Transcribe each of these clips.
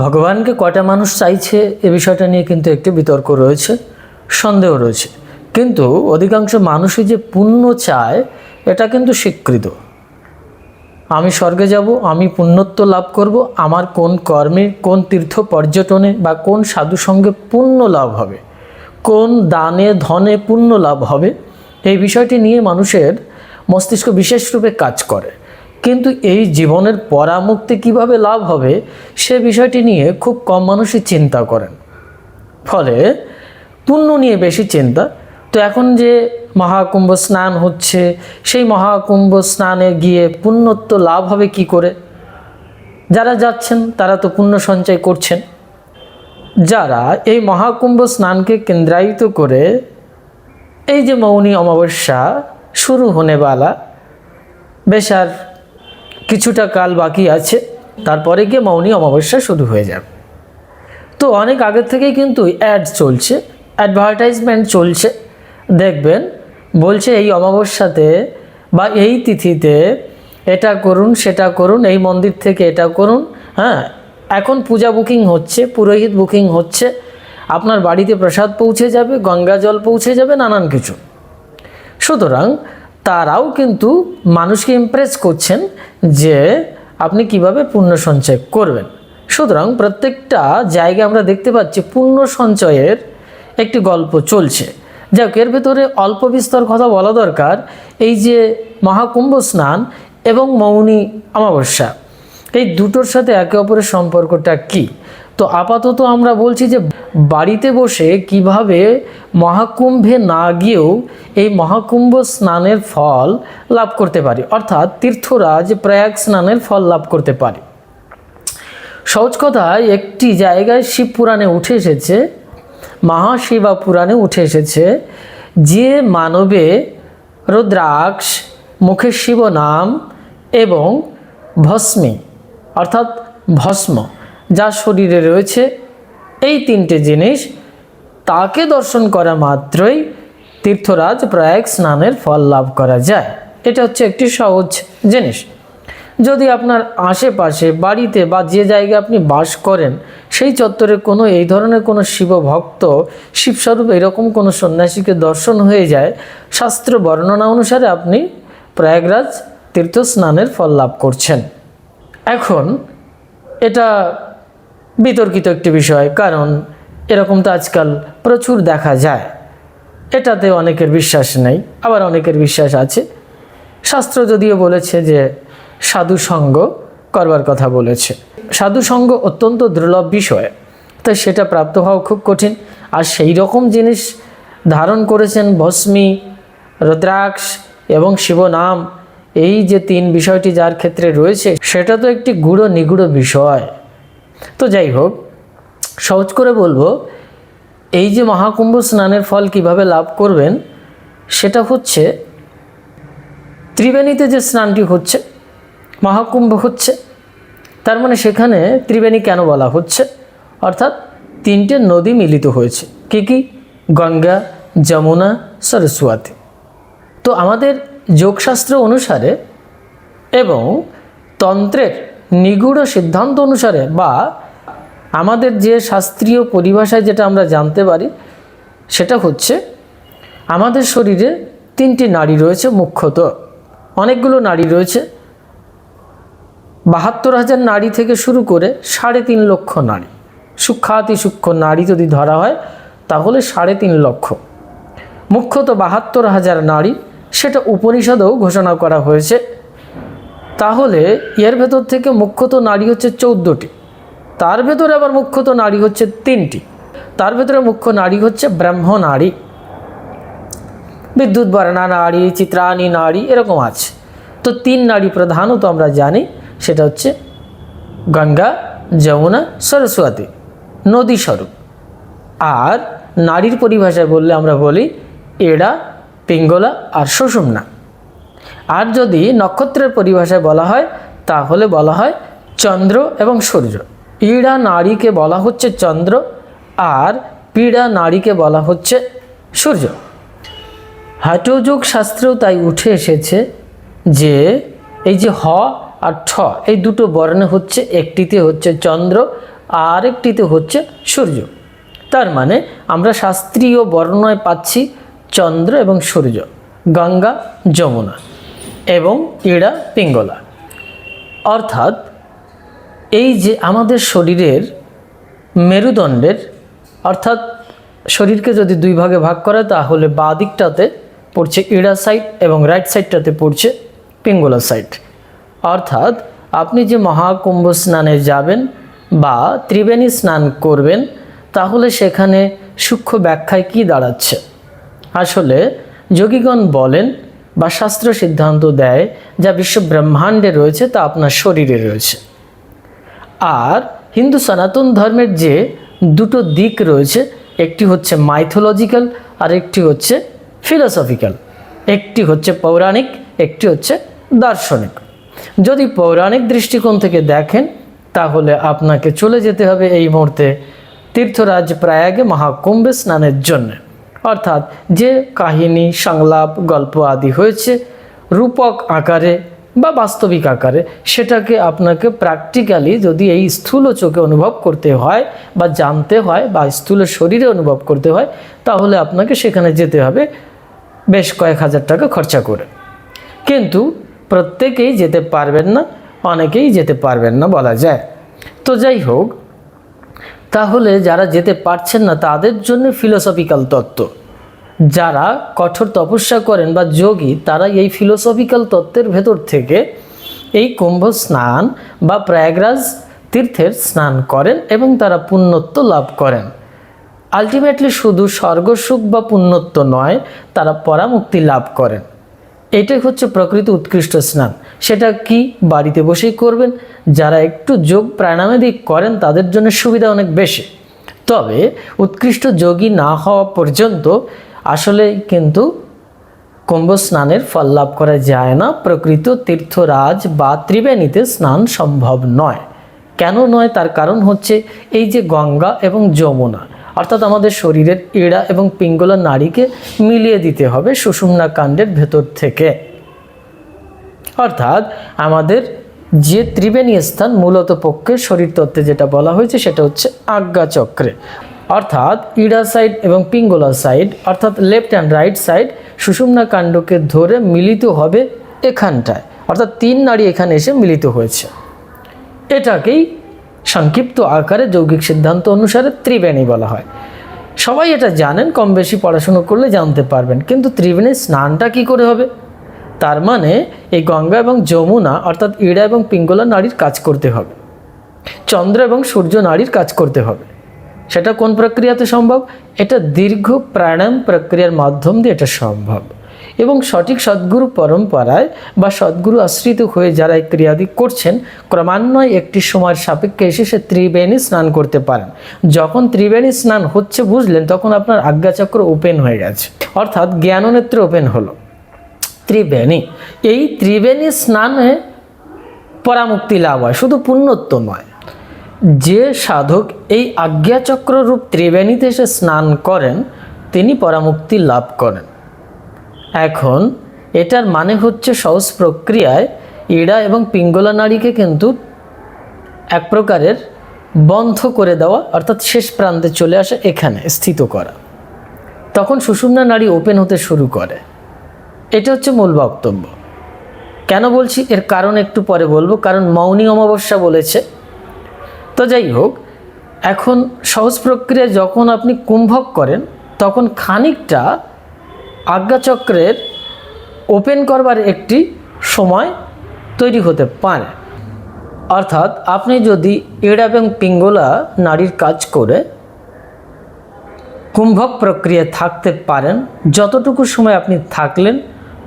ভগবানকে কটা মানুষ চাইছে এ বিষয়টা নিয়ে কিন্তু একটি বিতর্ক রয়েছে, সন্দেহ রয়েছে। কিন্তু অধিকাংশ মানুষই যে পুণ্য চায়, এটা কিন্তু স্বীকৃত। আমি স্বর্গে যাব, আমি পুণ্যত্ব লাভ করব, আমার কোন কর্মে, কোন তীর্থ পর্যটনে বা কোন সাধু সঙ্গে পুণ্য লাভ হবে, কোন দানে, ধনে পুণ্য লাভ হবে, এই বিষয়টি নিয়ে মানুষের মস্তিষ্ক বিশেষ রূপে কাজ করে। কিন্তু এই জীবনের পরামুক্তি কীভাবে লাভ হবে সে বিষয়টি নিয়ে খুব কম মানুষই চিন্তা করেন। ফলে পুণ্য নিয়ে বেশি চিন্তা। তো এখন যে মহাকুম্ভ স্নান হচ্ছে, সেই মহাকুম্ভ স্নানে গিয়ে পুণ্যত্ব লাভ হবে কি করে? যারা যাচ্ছেন, তারা তো পুণ্য সঞ্চয় করছেন। যারা এই মহাকুম্ভ স্নানকে কেন্দ্রায়িত করে এই যে মৌনী অমাবস্যা শুরু হনেবালা, বেশ আর কিছুটা কাল বাকি আছে, তারপরে গিয়ে মৌনী অমাবস্যা শুরু হয়ে যাবে। তো অনেক আগের থেকেই কিন্তু অ্যাড চলছে অ্যাডভার্টাইজমেন্ট চলছে। দেখবেন, বলছে এই অমাবস্যাতে বা এই তিথিতে এটা করুন, সেটা করুন, এই মন্দির থেকে এটা করুন হ্যাঁ এখন পূজা বুকিং হচ্ছে, পুরোহিত বুকিং হচ্ছে, আপনার বাড়িতে প্রসাদ পৌঁছে যাবে, গঙ্গা জল পৌঁছে যাবে, নানান কিছু। সুতরাং তারাও কিন্তু মানুষকে ইমপ্রেস করছেন যে আপনি কীভাবে পুণ্য সঞ্চয় করবেন। সুতরাং প্রত্যেকটা জায়গায় আমরা দেখতে পাচ্ছি পুণ্য সঞ্চয়ের একটি গল্প চলছে। যাক এর ভেতরে অল্প বিস্তর কথা বলা দরকার। এই যে মহাকুম্ভ স্নান এবং মৌনী অমাবস্যা, এই দুটোর সাথে একে অপরের সম্পর্কটা কি? তো আপাতত আমরা বলছি যে বাড়িতে বসে কীভাবে মহাকুম্ভে না গিয়েও এই মহাকুম্ভ স্নানের ফল লাভ করতে পারি। অর্থাৎ তীর্থরাজ প্রয়াগ স্নানের ফল লাভ করতে পারি। সহজ কথায় একটি জায়গায় শিব পুরাণে উঠে এসেছে, মহাশিবা পুরাণে উঠে এসেছে, যে মানবে রুদ্রাক্ষ, মুখে শিব নাম এবং ভস্মী, অর্থাৎ ভস্ম। যা শরীরে রয়েছে, এই তিনটে জিনিস তাকে দর্শন করা মাত্রই তীর্থরাজ প্রয়াগ স্নানের ফল লাভ করা যায়। এটা হচ্ছে একটি সহজ জিনিস। যদি আপনার আশেপাশে, বাড়িতে বা যে জায়গায় আপনি বাস করেন, সেই চত্বরে কোনো, এই ধরনের কোনো শিবভক্ত, শিবস্বরূপ এরকম কোনো সন্ন্যাসীকে দর্শন হয়ে যায়, শাস্ত্র বর্ণনা অনুসারে আপনি প্রয়াগরাজ তীর্থ স্নানের ফল লাভ করছেন। এখন এটা বিতর্কিত একটি বিষয়, কারণ এরকম তো আজকাল প্রচুর দেখা যায়। এটাতে অনেকের বিশ্বাস নেই, আবার অনেকের বিশ্বাস আছে। শাস্ত্র যদিও বলেছে যে সাধু সঙ্গ করবার কথা বলেছে। সাধু সঙ্গ অত্যন্ত দুর্লভ বিষয়, তাই সেটা প্রাপ্ত হওয়া খুব কঠিন। আর সেই রকম জিনিস ধারণ করেছেন ভস্মী, রুদ্রাক্ষ এবং শিবনাম, এই যে তিন বিষয়টি যার ক্ষেত্রে রয়েছে, সেটা তো একটি গুঁড়ো নিগুড়ো বিষয়। তো যাই হোক, সহজ করে বলব, এই যে মহাকুম্ভ স্নানের ফল কীভাবে লাভ করবেন, সেটা হচ্ছে ত্রিবেণীতে যে স্নানটি হচ্ছে, মহাকুম্ভ হচ্ছে, তার মানে সেখানে ত্রিবেণী কেন বলা হচ্ছে? অর্থাৎ তিনটে নদী মিলিত হয়েছে, কি কি? গঙ্গা, যমুনা, সরস্বতী। তো আমাদের যোগশাস্ত্র অনুসারে এবং তন্ত্রের নিগূঢ় সিদ্ধান্ত অনুসারে বা আমাদের যে শাস্ত্রীয় পরিভাষায় যেটা আমরা জানতে পারি, সেটা হচ্ছে আমাদের শরীরে তিনটি নাড়ি রয়েছে মুখ্যত। অনেকগুলো নাড়ি রয়েছে। বাহাত্তর হাজার নাড়ি থেকে শুরু করে সাড়ে তিন লক্ষ নাড়ি। সূক্ষাতি সূক্ষ্ম নাড়ি যদি ধরা হয়, তাহলে সাড়ে তিন লক্ষ। মুখ্যত বাহাত্তর হাজার নাড়ি, সেটা উপনিষদেও ঘোষণা করা হয়েছে। তাহলে এর ভেতর থেকে মুখ্যত নারী হচ্ছে চৌদ্দটি। তার ভেতরে আবার মুখ্যত নারী হচ্ছে তিনটি। তার ভেতরে মুখ্য নারী হচ্ছে ব্রাহ্ম নারী। বিদ্যুৎ বর্ণা নারী, চিত্রাণী নারী এরকম আছে। তো তিন নারী প্রধানত আমরা জানি, সেটা হচ্ছে গঙ্গা, যমুনা, সরস্বতী, নদী স্বরূপ। আর নারীর পরিভাষায় বললে আমরা বলি এড়া, পিঙ্গলা আর সুষুম্না। আর যদি নক্ষত্রের পরিভাষায় বলা হয়, তাহলে বলা হয় চন্দ্র এবং সূর্য। ইড়া নারীকে বলা হচ্ছে চন্দ্র, আর পীড়া নারীকে বলা হচ্ছে সূর্য। হাটযোগ শাস্ত্রেও তাই উঠে এসেছে যে, এই যে হ আর ঠ, এই দুটো বর্ণ হচ্ছে, একটিতে হচ্ছে চন্দ্র, আর একটিতে হচ্ছে সূর্য। তার মানে আমরা শাস্ত্রীয় বর্ণনায় পাচ্ছি চন্দ্র এবং সূর্য, গঙ্গা, যমুনা। এবং ইড়া পিঙ্গলা। অর্থাৎ, এই যে আমাদের শরীরের মেরুদণ্ডের, অর্থাৎ শরীরকে যদি দুই ভাগে ভাগ করে, তাহলে বাঁ দিকটাতে পড়ছে ইড়া সাইড এবং রাইট সাইডটাতে পড়ছে পিঙ্গলা সাইড। অর্থাৎ, আপনি যে মহাকুম্ভ স্নানে যাবেন বা ত্রিবেণী স্নান করবেন, তাহলে সেখানে সূক্ষ্ম ব্যাখ্যায় কি দাঁড়াচ্ছে? আসলে যোগীগণ বলেন বা শাস্ত্র সিদ্ধান্ত দেয় যা বিশ্ব ব্রহ্মাণ্ডে রয়েছে তা আপনার শরীরে রয়েছে। আর হিন্দু সনাতন ধর্মের যে দুটো দিক রয়েছে, একটি হচ্ছে মাইথোলজিক্যাল আর একটি হচ্ছে ফিলোসফিক্যাল একটি হচ্ছে পৌরাণিক, একটি হচ্ছে দার্শনিক। যদি পৌরাণিক দৃষ্টিকোণ থেকে দেখেন, তাহলে আপনাকে চলে যেতে হবে এই মুহূর্তে তীর্থরাজ প্রয়াগে মহাকুম্ভে স্নানের জন্য। অর্থাৎ যে কাহিনী, সংলাপ, গল্প আদি হয়েছে রূপক আকারে বা বাস্তবিক আকারে, সেটাকে আপনাকে প্র্যাকটিক্যালি যদি এই স্থূল চোখে অনুভব করতে হয় বা জানতে হয় বা স্থূল শরীরে অনুভব করতে হয়, তাহলে আপনাকে সেখানে যেতে হবে বেশ কয়েক হাজার টাকা খরচা করে। কিন্তু প্রত্যেকেই যেতে পারবেন না, অনেকেই যেতে পারবেন না বলা যায়। তো যাই হোক তাহলে যারা যেতে পারছেন না, তাদের জন্য ফিলোসফিক্যাল তত্ত্ব। যারা কঠোর তপস্যা করেন বা যোগী তারা এই ফিলোসফিক্যাল তত্ত্বের ভেতর থেকে এই কুম্ভ স্নান বা প্রয়াগরাজ তীর্থের স্নান করেন এবং তারা পুণ্যত্ব লাভ করেন। আলটিমেটলি শুধু স্বর্গসুখ বা পুণ্যত্ব নয়, তারা পরামুক্তি লাভ করেন। এটাই হচ্ছে প্রকৃত উৎকৃষ্ট স্নান। সেটা কি? বাড়িতে বসেই করবেন। যারা একটু যোগ প্রাণায়ামাদি করেন, তাদের জন্য সুবিধা অনেক বেশি। তবে উৎকৃষ্ট যোগী না হওয়া পর্যন্ত আসলে কিন্তু কুম্ভ স্নানের ফল লাভ করা যায় না। প্রকৃত তীর্থরাজ বা ত্রিবেণীতে স্নান সম্ভব নয়। কেন নয়? তার কারণ হচ্ছে এই যে গঙ্গা এবং যমুনা অর্থাৎ আমাদের শরীরের এড়া এবং পিঙ্গলা নাড়িকে মিলিয়ে দিতে হবে সুষুম্না কাণ্ডের ভেতর থেকে। অর্থাৎ আমাদের যে ত্রিবেণী স্থান মূলত পক্ষে শরীর তত্ত্বে যেটা বলা হয়েছে সেটা হচ্ছে আজ্ঞা চক্রে। অর্থাৎ ইডা সাইড এবং পিঙ্গলা সাইড অর্থাৎ লেফট অ্যান্ড রাইট সাইড সুষুম্না কাণ্ডকে ধরে মিলিত হবে এখানটায়। অর্থাৎ তিন নাড়ি এখানে এসে মিলিত হয়েছে। এটাকেই সংক্ষিপ্ত আকারে যৌগিক সিদ্ধান্ত অনুসারে ত্রিবেণী বলা হয়। সবাই এটা জানেন, কম বেশি পড়াশুনো করলে জানতে পারবেন, কিন্তু ত্রিবেণীর স্নানটা কি করে হবে? তার মানে এই গঙ্গা এবং যমুনা, অর্থাৎ ইড়া এবং পিঙ্গলা নারীর কাজ করতে হবে। চন্দ্র এবং সূর্য নারীর কাজ করতে হবে। সেটা কোন প্রক্রিয়াতে সম্ভব? এটা দীর্ঘ প্রাণায়াম প্রক্রিয়ার মাধ্যম দিয়ে এটা সম্ভব। এবং সঠিক সদ্গুরু পরম্পরায় বা সদ্গুরু আশ্রিত হয়ে যারা এই ক্রিয়াদি করছেন, ক্রমান্বয়ে একটি সময়ের সাপেক্ষে এসে সে ত্রিবেণী স্নান করতে পারেন। যখন ত্রিবেণী স্নান হচ্ছে বুঝলেন, তখন আপনার আজ্ঞাচক্র ওপেন হয়ে গেছে। অর্থাৎ জ্ঞাননেত্র ওপেন হলো। ত্রিবেণী, এই ত্রিবেণী স্নানে পরামুক্তি লাভ হয়, শুধু পুণ্যত্ব নয়। যে সাধক এই আজ্ঞাচক্ররূপ ত্রিবেণীতে এসে স্নান করেন, তিনি পরামুক্তি লাভ করেন। এখন এটার মানে হচ্ছে সহজ প্রক্রিয়ায় ইড়া এবং পিঙ্গলা নাড়িকে কিন্তু এক প্রকারের বন্ধ করে দেওয়া, অর্থাৎ শেষ প্রান্তে চলে আসা, এখানে স্থিত করা। তখন সুষুম্না নাড়ি ওপেন হতে শুরু করে। এটা হচ্ছে মূল বক্তব্য। কেন বলছি? এর কারণ একটু পরে বলব, কারণ মৌনী অমাবস্যা বলেছে। তো যাই হোক, এখন সহজ প্রক্রিয়া যখন আপনি কুম্ভক করেন, তখন খানিকটা আজ্ঞাচক্রের ওপেন করবার একটি সময় তৈরি হতে পারে। অর্থাৎ আপনি যদি এড়া এবং পিঙ্গলা নারীর কাজ করে কুম্ভক প্রক্রিয়ায় থাকতে পারেন, যতটুকু সময় আপনি থাকলেন,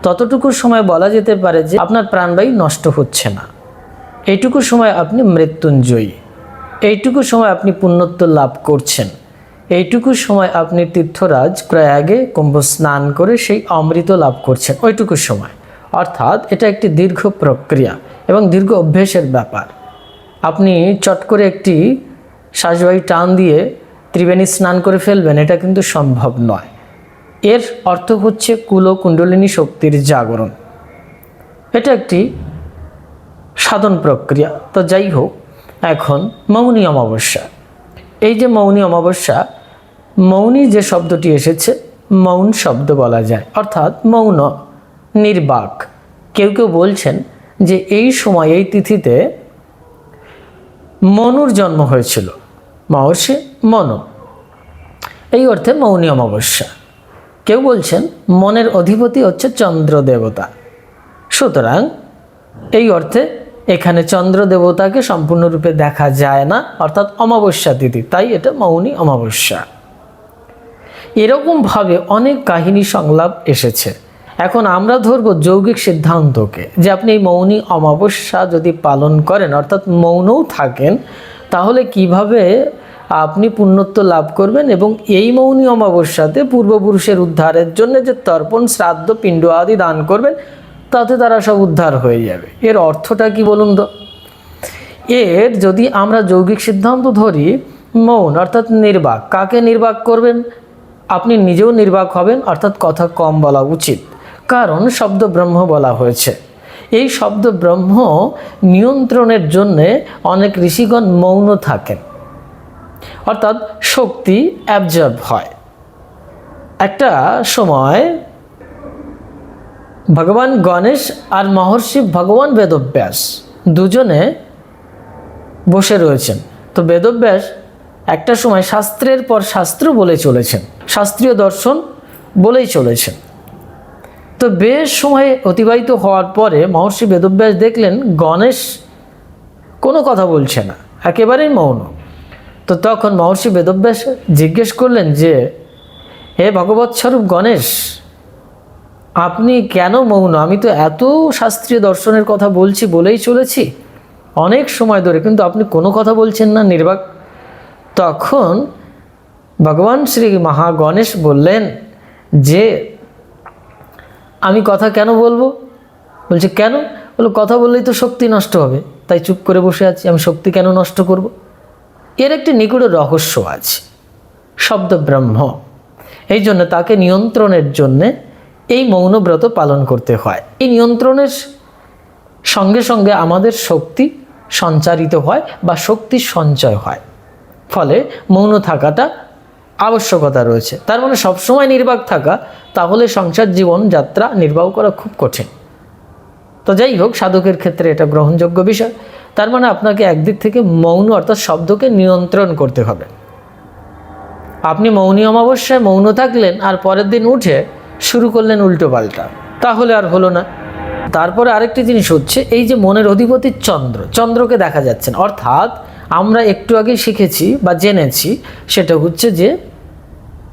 ততটুকু সময় বলা যেতে পারে যে আপনার প্রাণবায়ু নষ্ট হচ্ছে না। এইটুকু সময় আপনি মৃত্যুঞ্জয়ী। এইটুকু সময় আপনি পুণ্যত্ব লাভ করছেন। এইটুকু সময় আপনি তীর্থরাজ প্রয়াগে কুম্ভ স্নান করে সেই অমৃত লাভ করছেন, ওইটুকু সময়। অর্থাৎ এটা একটি দীর্ঘ প্রক্রিয়া এবং দীর্ঘ অভ্যেসের ব্যাপার। আপনি চট করে একটি শ্বাসবায়ু টান দিয়ে ত্রিবেণী স্নান করে ফেলবেন, এটা কিন্তু সম্ভব নয়। এর অর্থ হচ্ছে কুল কুণ্ডলিনী শক্তির জাগরণ। এটা একটি সাধন প্রক্রিয়া। তো যাই হোক, এখন মৌনী অমাবস্যা। এই যে মৌনী অমাবস্যা মৌনী যে শব্দটি এসেছে, মৌন শব্দ বলা যায়, অর্থাৎ মৌন, নির্বাক। কেউ কেউ বলছেন যে এই সময়, এই তিথিতে মনুর জন্ম হয়েছিল। মহর্ষি মনু। এই অর্থে মৌনী অমাবস্যা। কেউ বলছেন মনের অধিপতি হচ্ছে চন্দ্র দেবতা সুতরাং এই অর্থে এখানে চন্দ্র দেবতাকে সম্পূর্ণরূপে দেখা যায় না, অর্থাৎ অমাবস্যা তিথি। তাই এটা মৌনী অমাবস্যা। এরকমভাবে অনেক কাহিনী সংলাপ এসেছে। এখন আমরা ধরব যৌগিক সিদ্ধান্তকে, যে আপনি এই মৌনী অমাবস্যা যদি পালন করেন, অর্থাৎ মৌনও থাকেন, তাহলে কীভাবে আপনি পুণ্যত্ব লাভ করবেন এবং এই মৌনী অমাবস্যাতে পূর্বপুরুষের উদ্ধারের জন্য যে তর্পণ, শ্রাদ্ধ, পিণ্ড আদি দান করবেন, তাতে তারা সব উদ্ধার হয়ে যাবে। এর অর্থটা কি বলুন তো? এর যদি আমরা যৌগিক সিদ্ধান্ত ধরি, মৌন অর্থাৎ নির্বাক, কাকে নির্বাক করবেন? আপনি নিজেও নির্বাক হবেন, অর্থাৎ কথা কম বলা উচিত। কারণ শব্দ ব্রহ্ম বলা হয়েছে। এই শব্দ ব্রহ্ম নিয়ন্ত্রণের জন্যে অনেক ঋষিগণ মৌন থাকেন। অর্থাৎ শক্তি অ্যাবজর্ব হয়। একটা সময় ভগবান গণেশ আর মহর্ষি ভগবান বেদব্যাস দুজনে বসে রয়েছেন। তো বেদব্যাস একটা সময় শাস্ত্রের পর শাস্ত্র বলে চলেছেন, শাস্ত্রীয় দর্শন বলেই চলেছেন। তো বেশ সময় অতিবাহিত হওয়ার পরে মহর্ষি বেদব্যাস দেখলেন গণেশ কোনো কথা বলছে না, একেবারেই মৌন। তো তখন মহর্ষি বেদব্যাস জিজ্ঞেস করলেন যে, হে ভগবৎ স্বরূপ গণেশ, আপনি কেন মৌন? আমি তো এত শাস্ত্রীয় দর্শনের কথা বলছি বলেই চলেছি। অনেক সময় ধরে কিন্তু আপনি কোনো কথা বলছেন না, নির্বাক তখন ভগবান শ্রী মহাগণেশ বললেন যে, আমি কথা কেন বলব? বলছে, কেন? বলো কথা বললেই তো শক্তি নষ্ট হবে। তাই চুপ করে বসে আছি, আমি শক্তি কেন নষ্ট করব? এর একটি নিগুড় রহস্য আছে, শব্দ ব্রহ্ম। এই জন্য তাকে নিয়ন্ত্রণের জন্যে এই মৌনব্রত পালন করতে হয়। এই নিয়ন্ত্রণের সঙ্গে সঙ্গে আমাদের শক্তি সঞ্চারিত হয় বা শক্তির সঞ্চয় হয়। ফলে মৌন থাকাটা আবশ্যকতা রয়েছে। তার মানে সবসময় নির্বাক থাকা, তাহলে সংসার জীবন যাত্রা নির্বাহ করা খুব কঠিন। তো যাই হোক, সাধকের ক্ষেত্রে এটা গ্রহণযোগ্য বিষয়। তার মানে আপনাকে একদিক থেকে মৌন অর্থাৎ শব্দকে নিয়ন্ত্রণ করতে হবে। আপনি মৌনী অমাবস্যায় মৌন থাকলেন আর পরের দিন উঠে শুরু করলেন উল্টো পাল্টা। তাহলে আর হলো না। তারপরে আরেকটি জিনিস হচ্ছে, এই যে মনের অধিপতি চন্দ্র, চন্দ্রকে দেখা যাচ্ছে না। অর্থাৎ আমরা একটু আগে শিখেছি বা জেনেছি, সেটা হচ্ছে যে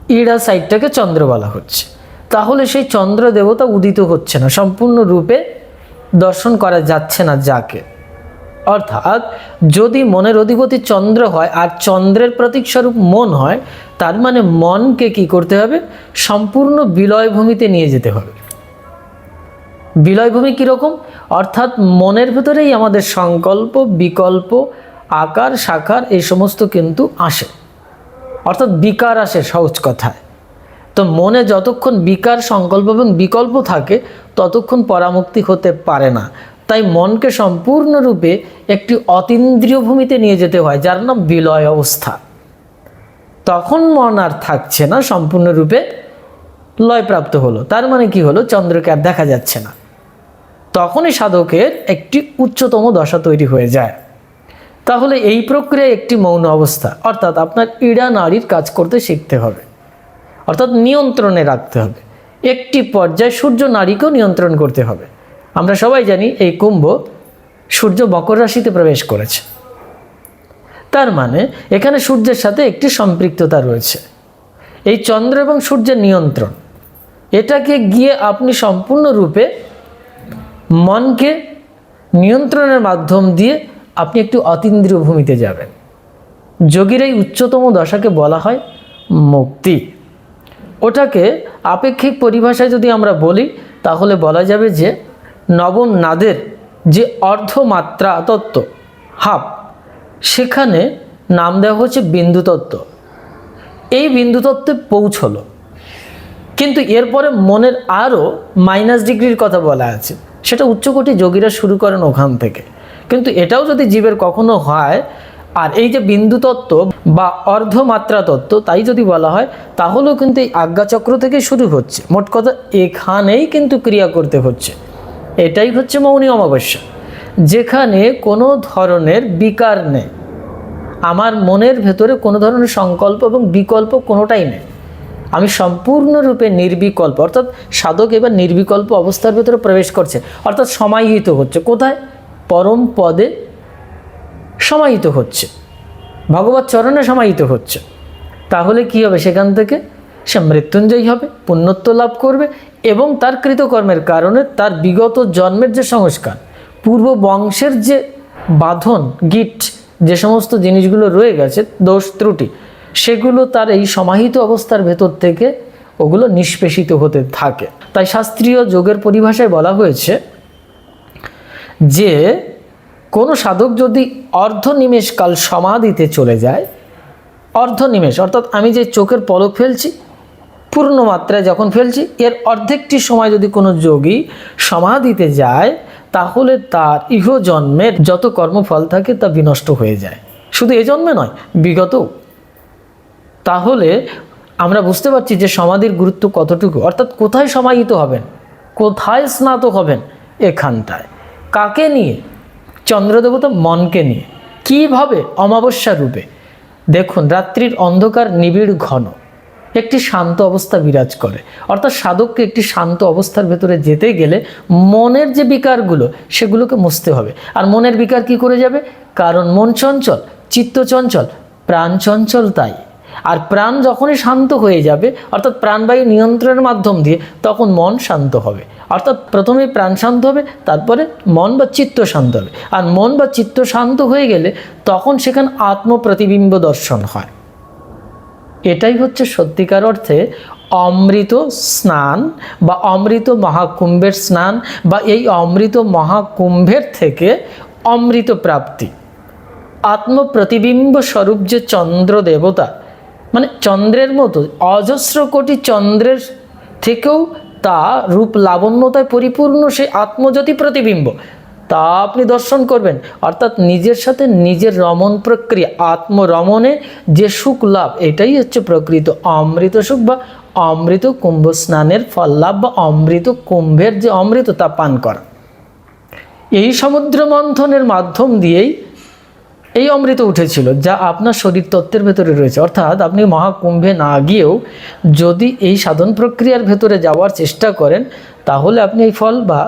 ইড়া সাইডটাকে চন্দ্র বলা হচ্ছে। তাহলে সেই চন্দ্র দেবতা উদিত হচ্ছে না, সম্পূর্ণ রূপে দর্শন করা যাচ্ছে না যাকে। অর্থাৎ যদি মনের অধিপতি চন্দ্র হয় আর চন্দ্রের প্রতীক স্বরূপ মন হয়, তার মানে মনকে কি করতে হবে? সম্পূর্ণ বিলয়ভূমিতে নিয়ে যেতে হবে। বিলয়ভূমি কীরকম? অর্থাৎ মনের ভেতরেই আমাদের সংকল্প, বিকল্প আকার সাকার এই সমস্ত কিন্তু আসে। অর্থাৎ বিকার আসে সহজ কথায়। তো মনে যতক্ষণ বিকার সংকল্প এবং বিকল্প থাকে, ততক্ষণ পরামুক্তি হতে পারে না। তাই মনকে সম্পূর্ণরূপে একটি অতীন্দ্রিয় ভূমিতে নিয়ে যেতে হয়, যার নাম বিলয় অবস্থা। তখন মন আর থাকছে না, সম্পূর্ণরূপে লয়প্রাপ্ত হলো। তার মানে কি হলো? চন্দ্রকে আর দেখা যাচ্ছে না। তখনই সাধকের একটি উচ্চতম দশা তৈরি হয়ে যায়। তাহলে এই প্রক্রিয়ায় একটি মৌন অবস্থা, অর্থাৎ আপনার ইড়া নাড়ির কাজ করতে শিখতে হবে। অর্থাৎ নিয়ন্ত্রণে রাখতে হবে। একটি পর্যায়ে সূর্য নারীকেও নিয়ন্ত্রণ করতে হবে। আমরা সবাই জানি এই কুম্ভ সূর্য মকর রাশিতে প্রবেশ করেছে। তার মানে এখানে সূর্যের সাথে একটি সম্পৃক্ততা রয়েছে। এই চন্দ্র এবং সূর্যের নিয়ন্ত্রণ, এটাকে গিয়ে আপনি সম্পূর্ণরূপে মনকে নিয়ন্ত্রণের মাধ্যম দিয়ে আপনি একটু অতীন্দ্রিয় ভূমিতে যাবেন। যোগীর এই উচ্চতম দশাকে বলা হয় মুক্তি। ওটাকে আপেক্ষিক পরিভাষায় যদি আমরা বলি, তাহলে বলা যাবে যে নবম নাদের যে অর্ধমাত্রা তত্ত্ব, হাফ, সেখানে নাম দেওয়া হচ্ছে বিন্দু তত্ত্ব এই বিন্দু তত্ত্বে পৌঁছলো। কিন্তু এরপরে মনের আরও মাইনাস ডিগ্রির কথা বলা আছে। সেটা উচ্চকোটি যোগীরা শুরু করেন ওখান থেকে। কিন্তু এটাও যদি জীবের কখনো হয়, আর এই যে বিন্দু তত্ত্ব বা অর্ধমাত্রা তত্ত্ব তাই যদি বলা হয়, তাহলেও কিন্তু এই আজ্ঞাচক্র থেকে শুরু হচ্ছে। মোট কথা এখানেই কিন্তু ক্রিয়া করতে হচ্ছে। এটাই হচ্ছে মৌনী অমাবস্যা। যেখানে কোনো ধরনের বিকার নেই। আমার মনের ভেতরে কোনো ধরনের সংকল্প এবং বিকল্প কোনোটাই নেই। আমি সম্পূর্ণরূপে নির্বিকল্প, অর্থাৎ সাধক এবার নির্বিকল্প অবস্থার ভেতরে প্রবেশ করছে, অর্থাৎ সমাহিত হচ্ছে। কোথায়? পরম পদে সমাহিত হচ্ছে। ভগবত চরণে সমাহিত হচ্ছে। তাহলে কি হবে সেখান থেকে? সে মৃত্যুঞ্জয়ী হবে, পুণ্যত্ব লাভ করবে এবং তার কৃতকর্মের কারণে তার বিগত জন্মের যে সংস্কার, পূর্ব বংশের যে বাঁধন, গিট, যে সমস্ত জিনিসগুলো রয়ে গেছে, দোষ ত্রুটি, সেগুলো তার এই সমাহিত অবস্থার ভেতর থেকে ওগুলো নিষ্পেষিত হতে থাকে। তাই শাস্ত্রীয় যোগের পরিভাষায় বলা হয়েছে যে কোনো সাধক যদি অর্ধ নিমেষকাল সমাধিতে চলে যায় অর্ধ নিমেষ অর্থাৎ আমি যে চোখের পলক ফেলছি, পূর্ণ মাত্রায় যখন ফেলছি, এর অর্ধেকটি সময় যদি কোনো যোগী সমাধিতে যায়, তাহলে তার ইহ জন্মের যত কর্মফল থাকে তা বিনষ্ট হয়ে যায়। শুধু এ জন্মে নয় বিগত তাহলে আমরা বুঝতে পারছি যে সমাধির গুরুত্ব কতটুকু। অর্থাৎ কোথায় সমাহিত হবেন? কোথায় স্নাতক হবেন? এখানটায়। কাকে নিয়ে? চন্দ্রদেবতা মনকে নিয়ে। কীভাবে? অমাবস্যা রূপে। দেখুন, রাত্রির অন্ধকার নিবিড় ঘন। একটি শান্ত অবস্থা বিরাজ করে। অর্থাৎ সাধককে একটি শান্ত অবস্থার ভেতরে যেতে গেলে মনের যে বিকারগুলো, সেগুলোকে মুছতে হবে। আর মনের বিকার কি করে যাবে? কারণ মন চঞ্চল, চিত্ত চঞ্চল, প্রাণ চঞ্চল তাই। আর প্রাণ যখনই শান্ত হয়ে যাবে, অর্থাৎ প্রাণবায়ু নিয়ন্ত্রণের মাধ্যম দিয়ে, তখন মন শান্ত হবে। অর্থাৎ প্রথমে প্রাণ শান্ত হবে, তারপরে মন বা চিত্ত শান্ত হবে। আর মন বা চিত্ত শান্ত হয়ে গেলে তখন সেখানে আত্মপ্রতিবিম্ব দর্শন হয়। এটাই হচ্ছে সত্যিকার অর্থে অমৃত স্নান বা অমৃত মহাকুম্ভের স্নান বা এই অমৃত মহাকুম্ভের থেকে অমৃত প্রাপ্তি। আত্মপ্রতিবিম্ব স্বরূপ যে চন্দ্র দেবতা মানে চন্দ্রের মতো অজস্র কোটি চন্দ্রের থেকেও তা রূপ লাবণ্যতায় পরিপূর্ণ সেই আত্মজ্যোতি প্রতিবিম্ব। তা আপনি দর্শন করবেন। অর্থাৎ নিজের সাথে নিজের রমণ প্রক্রিয়া, আত্মরমণে যে সুখ লাভ, এটাই হচ্ছে প্রকৃত অমৃত সুখ বা অমৃত কুম্ভ স্নানের ফল লাভ বা অমৃত কুম্ভের যে অমৃত তা পান করা। এই সমুদ্র মন্থনের মাধ্যম দিয়েই এই অমৃত উঠেছিল, যা আপনার শরীর তত্ত্বের ভেতরে রয়েছে। অর্থাৎ আপনি মহাকুম্ভে না গিয়েও যদি এই সাধন প্রক্রিয়ার ভেতরে যাওয়ার চেষ্টা করেন, তাহলে আপনি এই ফল বা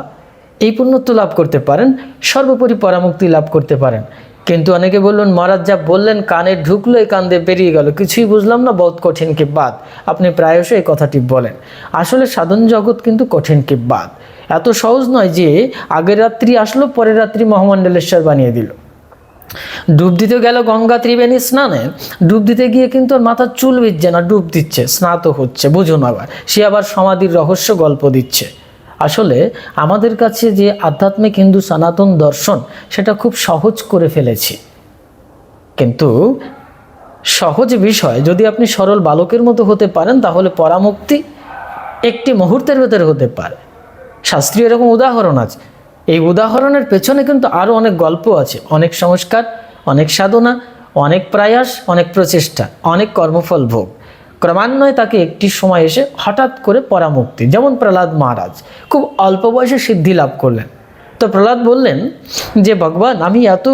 এই পুণ্যত্ব লাভ করতে পারেন, সর্বোপরি পরামুক্তি লাভ করতে পারেন। কিন্তু অনেকে বললেন, মহারাজ যা বললেন, কানে ঢুকলো, এই কান দিয়ে বেরিয়ে গেল। কিছুই বুঝলাম না, বহুত কঠিন কি বাদ আপনি প্রায়শই এই কথাটি বলেন। আসলে সাধন জগৎ কিন্তু কঠিন কি বাদ এত সহজ নয় যে আগের রাত্রি আসলো, পরের রাত্রি মহামণ্ডলেশ্বর বানিয়ে দিল। ডুব দিতে গেল গঙ্গা ত্রিবেণী স্নানে। ডুব দিতে গিয়ে কিন্তু ওর মাথার চুল ভিজছে না, ডুব দিচ্ছে, স্নাত হচ্ছে বুঝুন আবার। সে আবার সমাধির রহস্য গল্প দিচ্ছে। আসলে আমাদের কাছে যে আধ্যাত্মিক হিন্দু সনাতন দর্শন, সেটা খুব সহজ করে ফেলেছি। কিন্তু সহজ বিষয়, যদি আপনি সরল বালকের মতো হতে পারেন, তাহলে পরামুক্তি একটি মুহূর্তের ভেতরে হতে পারে। শাস্ত্রীয় এরকম উদাহরণ আছে। এই উদাহরণের পেছনে কিন্তু আরও অনেক গল্প আছে, অনেক সংস্কার, অনেক সাধনা, অনেক প্রয়াস, অনেক প্রচেষ্টা, অনেক কর্মফল ভোগ। ক্রমান্বয়ে তাকে একটি সময় এসে হঠাৎ করে পরামুক্তি, যেমন প্রহ্লাদ মহারাজ খুব অল্প বয়সে সিদ্ধি লাভ করলেন। তো প্রহ্লাদ বললেন যে, ভগবান, আমি এত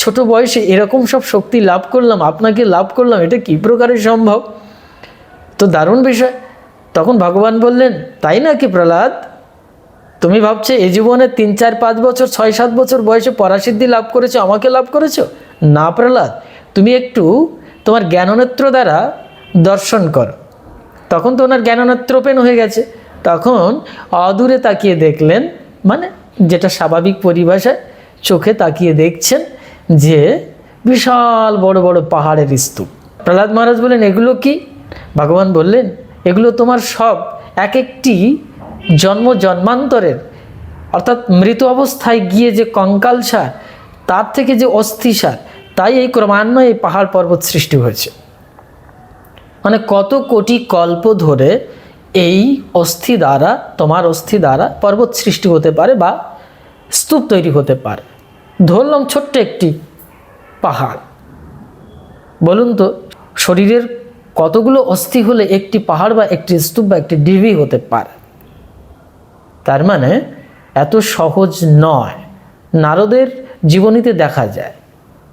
ছোট বয়সে এরকম সব শক্তি লাভ করলাম, আপনাকে লাভ করলাম, এটা কী প্রকারে সম্ভব? তো দারুণ বিষয়। তখন ভগবান বললেন, তাই নাকি প্রহ্লাদ? তুমি ভাবছ এই জীবনে তিন, চার, পাঁচ বছর, ছয়, সাত বছর বয়সে পরাসিদ্ধি লাভ করেছ, আমাকে লাভ করেছ? না, প্রহ্লাদ। তুমি একটু তোমার জ্ঞাননেত্র দ্বারা দর্শন করো। তখন তো ওনার জ্ঞাননেত্র ওপেন হয়ে গেছে। তখন অদূরে তাকিয়ে দেখলেন মানে যেটা স্বাভাবিক পরিভাষায় চোখে তাকিয়ে দেখছেন যে বিশাল বড় বড় পাহাড়ের স্তূপ। প্রহ্লাদ মহারাজ বললেন, এগুলো কি? ভগবান বললেন, এগুলো তোমার সব এক একটি জন্ম জন্মান্তরের, অর্থাৎ মৃত অবস্থায় গিয়ে যে কঙ্কাল সার, তার থেকে যে অস্থি সার, তাই এই ক্রমান্বয়ে এই পাহাড় পর্বত সৃষ্টি হয়েছে। মানে কত কোটি কল্প ধরে এই অস্থি দ্বারা, তোমার অস্থি দ্বারা পর্বত সৃষ্টি হতে পারে বা স্তূপ তৈরি হতে পারে। ধরলাম ছোট্ট একটি পাহাড়। বলুন তো, শরীরের কতগুলো অস্থি হলে একটি পাহাড় বা একটি স্তূপ বা একটি ডিবি হতে পারে? তার মানে এত সহজ নয়। নারদের জীবনীতে দেখা যায়।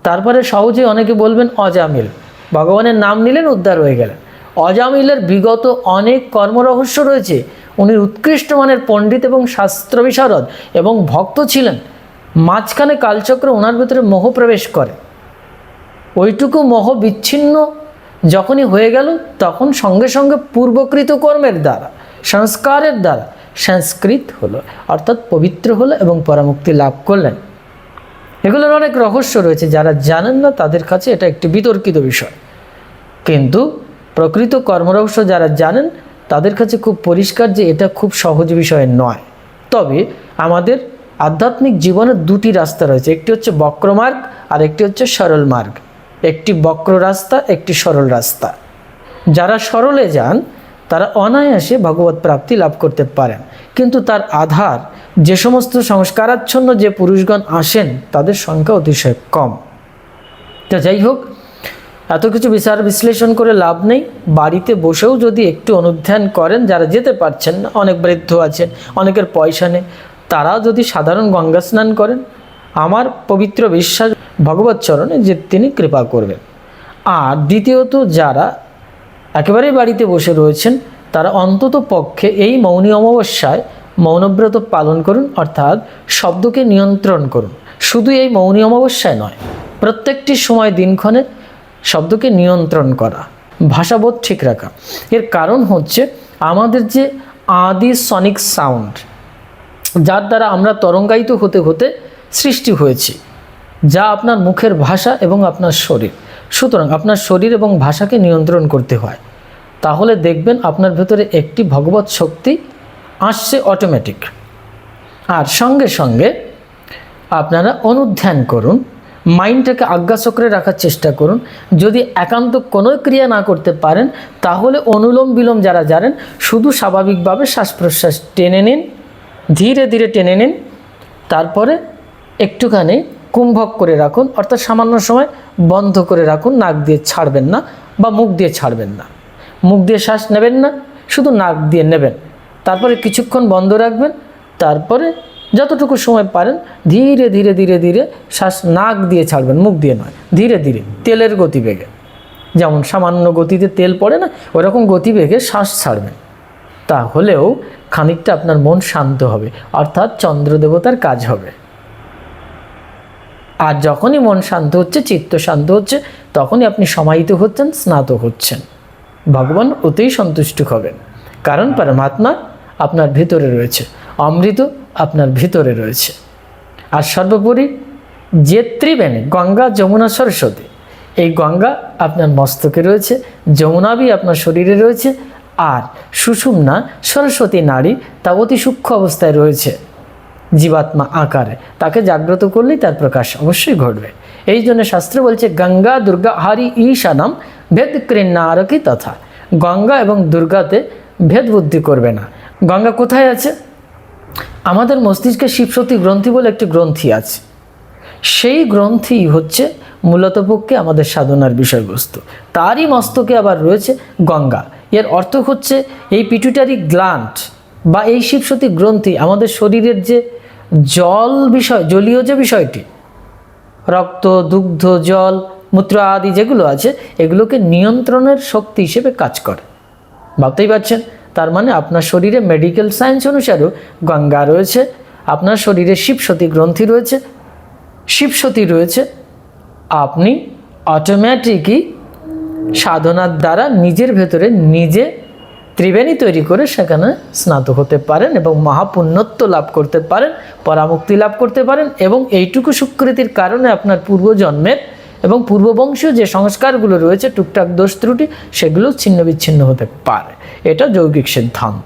তারপরে সহজে অনেকে বলবেন অজামিল। ভগবানের নাম নিলেন উদ্ধার হয়ে গেলেন। অজামিলের বিগত অনেক কর্মরহস্য রয়েছে। উনি উৎকৃষ্ট মানের পণ্ডিত এবং শাস্ত্র বিশারদ এবং ভক্ত ছিলেন। মাঝখানে কালচক্র ওনার ভেতরে মোহ প্রবেশ করে। ওইটুকু মোহ বিচ্ছিন্ন যখনই হয়ে গেল, তখন সঙ্গে সঙ্গে পূর্বকৃত কর্মের দ্বারা, সংস্কারের দ্বারা সংস্কৃত হলো, অর্থাৎ পবিত্র হলো এবং পরামুক্তি লাভ করলেন। এগুলোর অনেক রহস্য রয়েছে, যারা জানেন না তাদের কাছে এটা একটি বিতর্কিত বিষয়। কিন্তু প্রকৃত কর্মরহস্য যারা জানেন, তাদের কাছে খুব পরিষ্কার যে এটা খুব সহজ বিষয় নয়। তবে আমাদের আধ্যাত্মিক জীবনের দুটি রাস্তা রয়েছে, একটি হচ্ছে বক্রমার্গ আর একটি হচ্ছে সরল মার্গ। একটি বক্র রাস্তা, একটি সরল রাস্তা। যারা সরলে যান তারা অনায়াসে ভগবত প্রাপ্তি লাভ করতে পারেন। কিন্তু তার আধার, যে সমস্ত সংস্কারাচ্ছন্ন যে পুরুষগণ আসেন, তাদের সংখ্যা অতিশয় কম। তো যাই হোক, এত কিছু বিচার বিশ্লেষণ করে লাভ নেই। বাড়িতে বসেও যদি একটু অনুধ্যান করেন, যারা যেতে পারছেন না, অনেক বৃদ্ধ আছেন, অনেকের পয়সা নেই, তারাও যদি সাধারণ গঙ্গা স্নান করেন, আমার পবিত্র বিশ্বাস ভগবত চরণে যে তিনি কৃপা করবেন। আর দ্বিতীয়ত, যারা একেবারেই বাড়িতে বসে রয়েছেন, তারা অন্তত পক্ষে এই মৌনী অমাবস্যায় মৌনব্রত পালন করুন, অর্থাৎ শব্দকে নিয়ন্ত্রণ করুন। শুধু এই মৌনী অমাবস্যায় নয়, প্রত্যেকটি সময় দিনক্ষণে শব্দকে নিয়ন্ত্রণ করা, ভাষাবোধ ঠিক রাখা। এর কারণ হচ্ছে আমাদের যে আদি সনিক সাউন্ড, যার দ্বারা আমরা তরঙ্গায়িত হতে হতে সৃষ্টি হয়েছি, যা আপনার মুখের ভাষা এবং আপনার শরীর। সুতরাং আপনার শরীর এবং ভাষাকে নিয়ন্ত্রণ করতে হয়। তাহলে দেখবেন আপনার ভেতরে একটি ভগবত শক্তি আসছে অটোমেটিক আর সঙ্গে সঙ্গে আপনারা অনুধ্যান করুন মাইন্ডটাকে আজ্ঞাচক্রে রাখার চেষ্টা করুন। যদি একান্ত কোনো ক্রিয়া না করতে পারেন, তাহলে অনুলোম বিলোম যারা জানেন, শুধু স্বাভাবিকভাবে শ্বাস প্রশ্বাস টেনে নিন, ধীরে ধীরে টেনে নিন, তারপরে একটুখানি কুম্ভক করে রাখুন, অর্থাৎ সামান্য সময় বন্ধ করে রাখুন, নাক দিয়ে ছাড়বেন না বা মুখ দিয়ে ছাড়বেন না। মুখ দিয়ে শ্বাস নেবেন না, শুধু নাক দিয়ে নেবেন। তারপরে কিছুক্ষণ বন্ধ রাখবেন, তারপরে যতটুকু সময় পারেন ধীরে ধীরে ধীরে ধীরে শ্বাস নাক দিয়ে ছাড়বেন, মুখ দিয়ে নয়, ধীরে ধীরে, তেলের গতিবেগে। যেমন সামান্য গতিতে তেল পড়ে না, ওরকম গতিবেগে শ্বাস ছাড়বেন। তাহলেও খানিকটা আপনার মন শান্ত হবে, অর্থাৎ চন্দ্রদেবতার কাজ হবে। আর যখনই মন শান্ত হচ্ছে, চিত্ত শান্ত হচ্ছে, তখনই আপনি সমাহিত হচ্ছেন, স্নাত হচ্ছেন। ভগবান ওতেই সন্তুষ্ট হবেন। কারণ পরমাত্মা আপনার ভিতরে রয়েছে, অমৃত আপনার ভিতরে রয়েছে। আর সর্বোপরি যে ত্রিবেণী, গঙ্গা, যমুনা, সরস্বতী, এই গঙ্গা আপনার মস্তকে রয়েছে যমুনাবি আপনার শরীরে রয়েছে, আর সুষুম্না সরস্বতী নারী তা অতি সূক্ষ্ম অবস্থায় রয়েছে। জীবাত্মা আকারে। তাকে জাগ্রত করলেই তার প্রকাশ অবশ্যই ঘটবে। এই জন্য শাস্ত্র বলছে, গঙ্গা, দুর্গা, হারি, ঈশানাম ভেদ কৃন্নারকি তথা। গঙ্গা এবং দুর্গাতে ভেদ বুদ্ধি করবে না। গঙ্গা কোথায় আছে? আমাদের মস্তিষ্কে শিবশক্তি গ্রন্থি বলে একটি গ্রন্থি আছে। সেই গ্রন্থি হচ্ছে মূলত পক্ষে আমাদের সাধনার বিষয়বস্তু। তারই মস্তকে আবার রয়েছে গঙ্গা। এর অর্থ হচ্ছে, এই পিটুটারি গ্লান্ট বা এই শিবসতী গ্রন্থি আমাদের শরীরের যে জল বিষয়, জলীয় যে বিষয়টি, রক্ত, দুগ্ধ, জল, মূত্র আদি যেগুলো আছে, এগুলোকে নিয়ন্ত্রণের শক্তি হিসেবে কাজ করে। ভাবতেই পারছেন? তার মানে আপনার শরীরে মেডিকেল সায়েন্স অনুসারেও গঙ্গা রয়েছে, আপনার শরীরে শিবসতী গ্রন্থি রয়েছে, শিবসতী রয়েছে, আপনি অটোমেটিকই সাধনার দ্বারা নিজের ভেতরে নিজে ত্রিবেণী তৈরি করে সেখানে স্নাত হতে পারেন এবং মহাপুণ্যত্ব লাভ করতে পারেন, পরামুক্তি লাভ করতে পারেন এবং এইটুকু সুকৃতির কারণে আপনার পূর্বজন্মের এবং পূর্ববংশীয় যে সংস্কারগুলো রয়েছে, টুকটাক দোষ ত্রুটি, সেগুলো ছিন্ন বিচ্ছিন্ন হতে পারে। এটা যৌগিক সিদ্ধান্ত।